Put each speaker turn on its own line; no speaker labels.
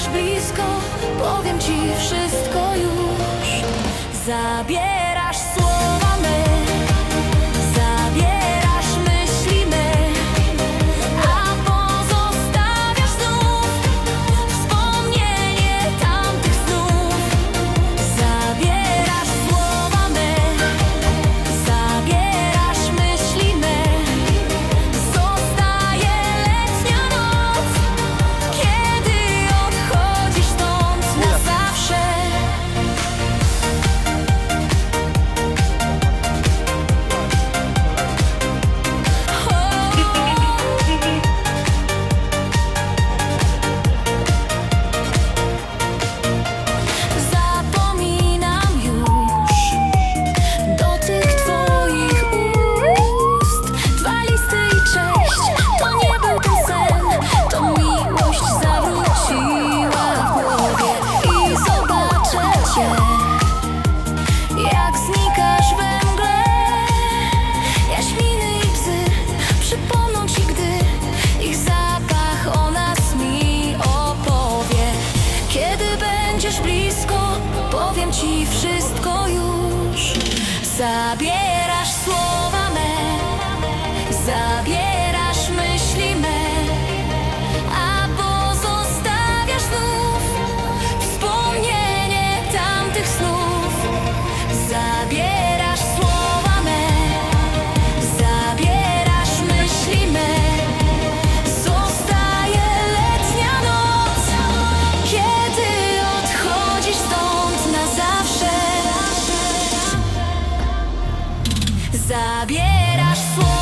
będziesz blisko, powiem ci wszystko już. Zabierasz słowo. Ci wszystko już. Zabierasz słowa me Zabierasz zabierasz słowa.